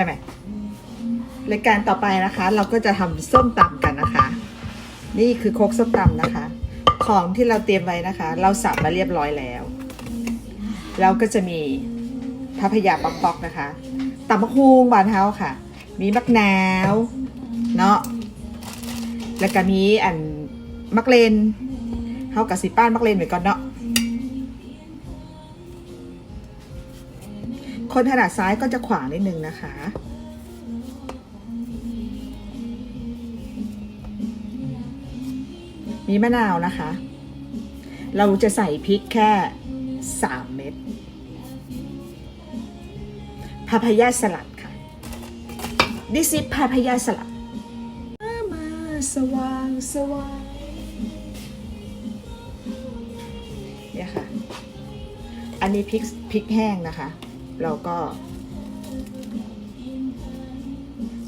ไปไหมรายการต่อไปนะคะ เราก็จะทำส้มตำกันนะคะ นี่คือโคกส้มตำนะคะ ของที่เราเตรียมไว้นะคะ เราสับมาเรียบร้อยแล้ว เราก็จะมีพระพยาป๊อกๆนะคะตำมะฮุงบานเฮาค่ะ มีมักนาวเนาะแล้วก็มีอันมักเลนเฮากับสีป้านมักเลนไว้ก่อนเนาะ คนถนัดซ้ายก็จะขวางนิดนึงนะคะ มีมะนาวนะคะ เราจะใส่พริกแค่ 3 เม็ดพาพายาสลัดค่ะ ดิซิพาพายาสลัด มาสว่างสว่างเนี่ยค่ะ อันนี้พริกพริกแห้งนะคะ เราก็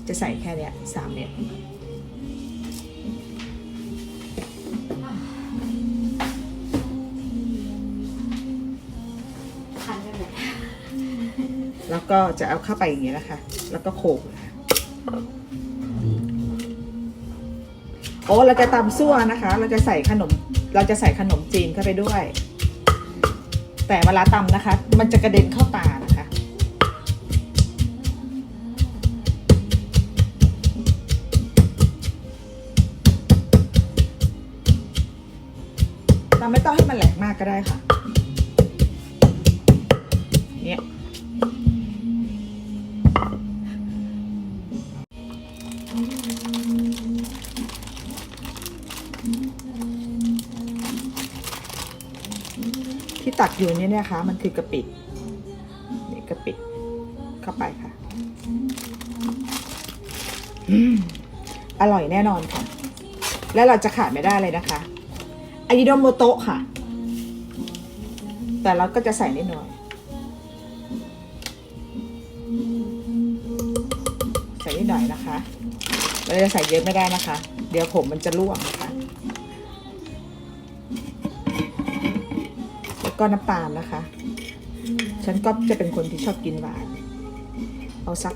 จะใส่แค่เนี้ยสามเม็ดคันกันเลยแล้วก็จะเอาเข้าไปอย่างนี้นะคะ แล้วก็โขลกนะคะโอ้เราจะตำซั่วนะคะ เราจะใส่ขนม เราจะใส่ขนมจีนเข้าไปด้วย แต่เวลาตำนะคะ มันจะกระเด็นเข้าตา นะคะตำไม่ต้องให้มันแหลกมากก็ได้ค่ะ เนี่ย ที่ตักอยู่นี่เนี่ยนะคะ มันคือกะปินี่กะปิเข้าไปค่ะ อร่อยแน่นอนค่ะ และเราจะขาดไม่ได้เลยนะคะ อายิโดโมโตะค่ะ แต่เราก็จะใส่นิดหน่อย ใส่นิดหน่อยนะคะ เราจะใส่เยอะไม่ได้นะคะ เดี๋ยวผมมันจะร่วงนะคะ แล้วก็น้ำตาลนะคะ ฉันก็จะเป็นคนที่ชอบกินหวาน เอาสัก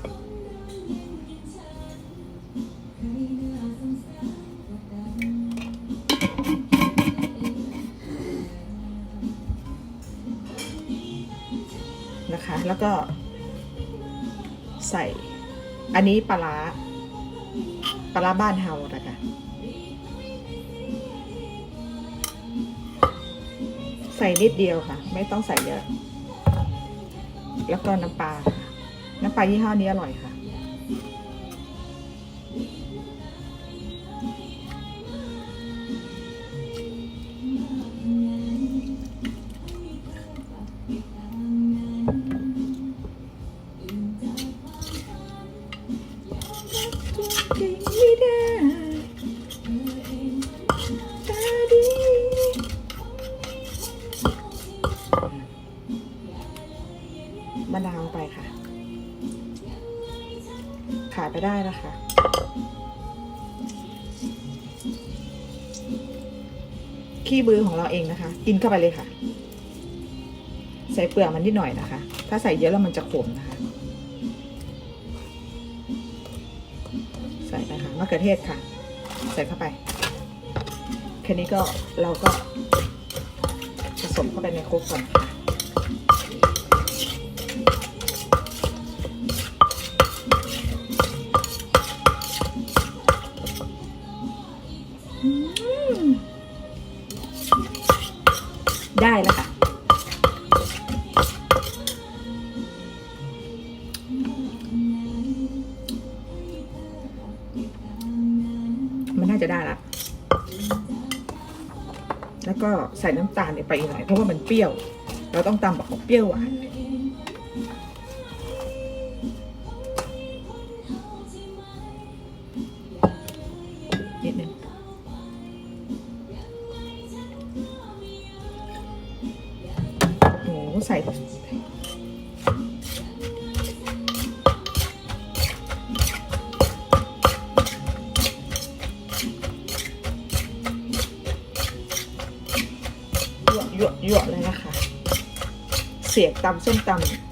นะคะ แล้วก็ใส่ อันนี้ปลาร้าปลาร้าบ้านเฮานะคะใส่นิดเดียวค่ะ ไม่ต้องใส่เยอะ แล้วก็น้ำปลา น้ำปลายี่ห้อนี้อร่อยค่ะ ไม่ได้ตาดีมะนาวไปค่ะ ขาดไปได้นะคะขี้บือของเราเองนะคะ กินเข้าไปเลยค่ะ ใส่เปลือกมันนิดหน่อยนะคะ ถ้าใส่เยอะแล้วมันจะขมนะคะ ใส่ไปค่ะมะเขือเทศค่ะ ใส่เข้าไป แค่นี้ก็เราก็ผสมเข้าไปในโครกก่อนค่ะได้แล้วาจะได้ละ แล้วก็ใส่น้ำตาลไปอีกหน่อยเพราะว่ามันเปรี้ยว เราต้องตำแบบเปรี้ยวหวานนิดนึงโอ้โหใส่ หยวกๆเลยนะคะ เสียงตำส้มตำ